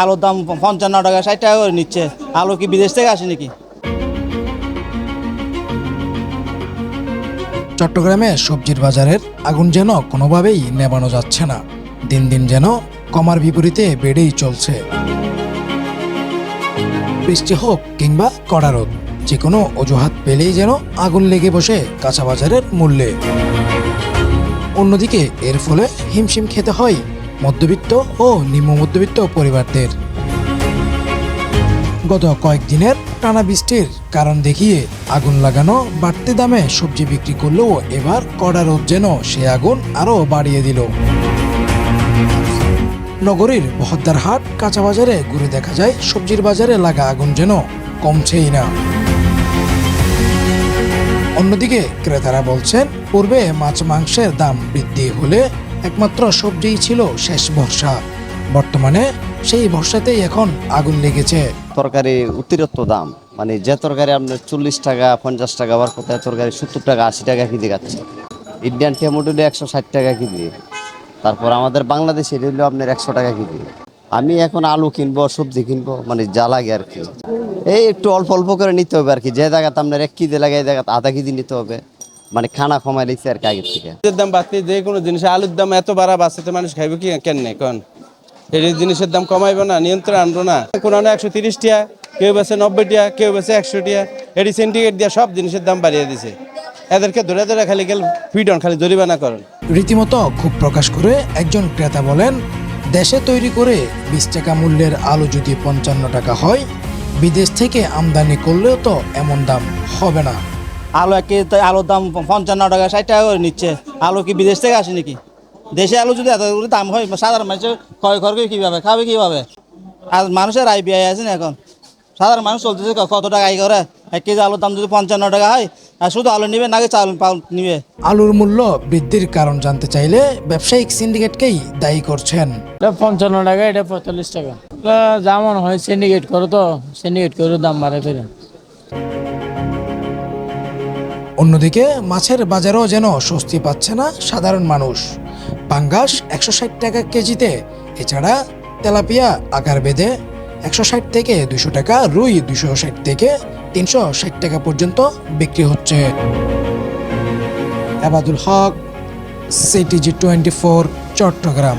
আলুর দাম পঞ্চান্ন টাকা, ষাট টাকা করে নিচ্ছে। আলু কি বিদেশ থেকে আসে নাকি? চট্টগ্রামে সবজির বাজারের আগুন যেন কোনোভাবেই নেবানো যাচ্ছে না। দিন দিন যেন কমার বিপরীতে বেড়েই চলছে। বৃষ্টি হোক কিংবা কড়া রোদ যে কোনো অজুহাত পেলেই যেন আগুন লেগে বসে কাঁচা বাজারের মূল্যে। অন্যদিকে এর ফলে হিমশিম খেতে হয় মধ্যবিত্ত ও নিম্ন মধ্যবিত্ত পরিবারদের। গত কয়েকদিনের টানা বৃষ্টির কারণ দেখিয়ে আগুন লাগানো, বাড়তি দামে সবজি বিক্রি করলেও এবার কড়া রোদ যেন সে আগুন আরও বাড়িয়ে দিল। নগরীর বহদ্দার হাট, কাঁচা বাজারে ঘুরে দেখা যায়, সবজির বাজারে লাগা আগুন যেন কমছেই না। অন্যদিকে ক্রেতারা বলছেন, পূর্বে মাছ মাংসের দাম বৃদ্ধি হলে একমাত্র সবজিই ছিল শেষ ভরসা। বর্তমানে সেই ভরসাতেই এখন আগুন লেগেছে। তরকারি অতিরিক্ত দাম। মানে যে তরকারি আপনার চল্লিশ টাকা, পঞ্চাশ টাকা, আবার কোথায় তরকারি সত্তর টাকা, আশি টাকা কেজি যাচ্ছে ইন্ডিয়ান টমেটো একশো ষাট টাকা কেজি। তারপর আমাদের বাংলাদেশে হলো আপনার একশো টাকা কেজি। আমি এখন আলু কিনবো, সবজি কিনবো মানে যা লাগে আর কি। এই একটু অল্প অল্প করে নিতে হবে আর কি। যে জায়গাতে আপনার এক কেজি লাগে, এই জায়গাতে আধা কেজি নিতে হবে। মানে খানা কমাই দিচ্ছে আর কি আগের থেকে। এর দাম বাড়তে যে কোনো জিনিস আলুর দাম এত বাড়া বাড়ছে তো মানুষ খাইবে কি কেন নেই কন? এই জিনিসের দাম কমাইবো না নিয়ন্ত্রণ আনব না। কোনো একশো তিরিশ টিয়া কেউ বেছে নব্বই টিয়া কেউ বেছে একশো টিয়া এটি সিন্ডিকেট দিয়ে সব জিনিসের দাম বাড়িয়ে দিছে। এদেরকে ধরে ধরে খালি গেল ফিডন খালি জরিমানা করেন। রীতিমতো খুব প্রকাশ করে একজন ক্রেতা বলেন দেশে তৈরি করে বিশ টাকা মূল্যের আলু যদি পঞ্চান্ন টাকা হয় বিদেশ থেকে আমদানি করলেও তো এমন দাম হবে না। আলু এক কেজি তো আলুর দাম পঞ্চান্ন টাকা ষাট টাকা করে নিচ্ছে। আলু কি বিদেশ থেকে আসে নাকি? দেশে আলু যদি এত দাম হয় সাধারণ মানুষের ক্ষয় করবে কীভাবে খাবে কীভাবে? আর মানুষের আই বিআই আছে না এখন? সাধারণ মানুষ চলতেছে কত টাকা আয় করে? এক কেজি আলুর দাম যদি পঞ্চান্ন টাকা হয় আর শুধু আলু নিবে নাকি চাল পাল নিবে? আলুর মূল্য বৃদ্ধির কারণ জানতে চাইলে ব্যবসায়িক সিন্ডিকেটকেই দায়ী করছেন। এটা পঞ্চান্ন টাকা এটা পঁয়তাল্লিশ টাকা। যেমন হয় সিন্ডিকেট করো তো সিন্ডিকেট করে দাম বাড়াই ফেলে অন্যদিকে মাছের বাজারেও যেন স্বস্তি পাচ্ছে না সাধারণ মানুষ। পাঙ্গাস একশো ষাট টাকা কেজিতে, এছাড়া তেলাপিয়া আকার বেঁধে একশো ষাট থেকে দুশো টাকা, রুই দুশো ষাট থেকে তিনশো ষাট টাকা পর্যন্ত বিক্রি হচ্ছে। Abadul Haque, CTG twenty four, Chattogram.